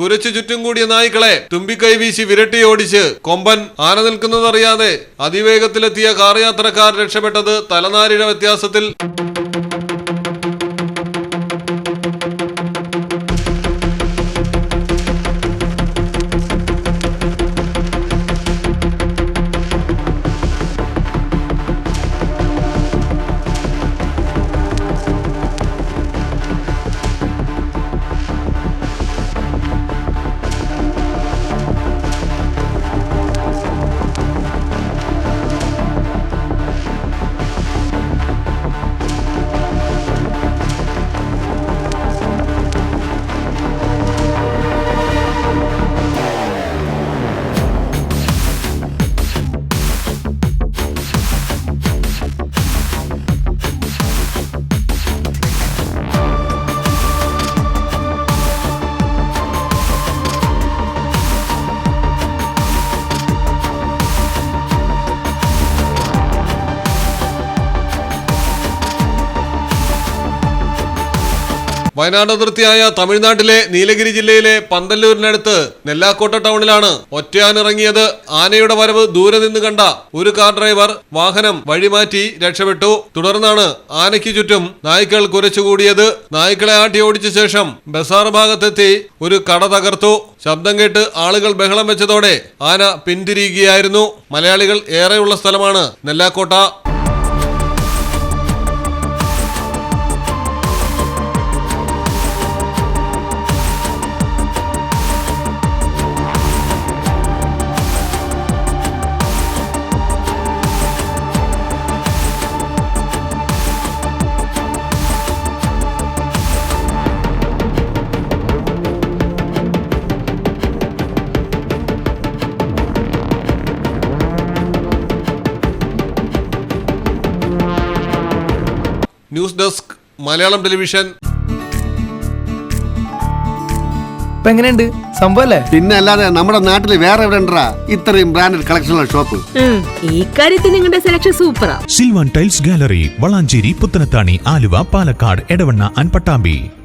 കുരച്ചു ചുറ്റും കൂടിയ നായ്ക്കളെ തുമ്പിക്കൈ വീശി വിരട്ടി ഓടിച്ച് കൊമ്പൻ ആന നിൽക്കുന്നതറിയാതെ അതിവേഗത്തിലെത്തിയ കാർ യാത്രക്കാർ രക്ഷപ്പെട്ടത് തലനാരിഴ വ്യത്യാസത്തിൽ. വയനാട് അതിർത്തിയായ തമിഴ്നാട്ടിലെ നീലഗിരി ജില്ലയിലെ പന്തല്ലൂരിനടുത്ത് നെല്ലാക്കോട്ട ടൗണിലാണ് ഒറ്റയാനിറങ്ങിയത് ആനയുടെ വരവ് ദൂരെ നിന്ന് കണ്ട ഒരു കാർ ഡ്രൈവർ വാഹനം വഴിമാറ്റി രക്ഷപ്പെട്ടു. തുടർന്നാണ് ആനയ്ക്ക് ചുറ്റും നായ്ക്കൾ കുരച്ചുകൂടിയത്. നായ്ക്കളെ ആട്ടി ഓടിച്ച ശേഷം ബസാർ ഭാഗത്തെത്തി ഒരു കട തകർത്തു. ശബ്ദം കേട്ട് ആളുകൾ ബഹളം വെച്ചതോടെ ആന പിന്തിരിയുകയായിരുന്നു. മലയാളികൾ ഏറെയുള്ള സ്ഥലമാണ് Nellakotta. News desk Malayalam television. ഇപ്പൊ എങ്ങനെയുണ്ട്? സംഭവല്ലേ? പിന്നെ അല്ലാതെ നമ്മുടെ നാട്ടിൽ വേറെ എവിടെ ഉണ്ടാ ഇത്രയും ബ്രാൻഡഡ് കളക്ഷനുള്ള ഷോപ്പ് ഈ കാര്യത്തിൽ നിങ്ങളുടെ സെലക്ഷൻ സൂപ്പറാ Silvan tiles gallery Valanchery Puthanathani Aluva Palakkad Edavanna അൻപട്ടാമ്പി. Pattambi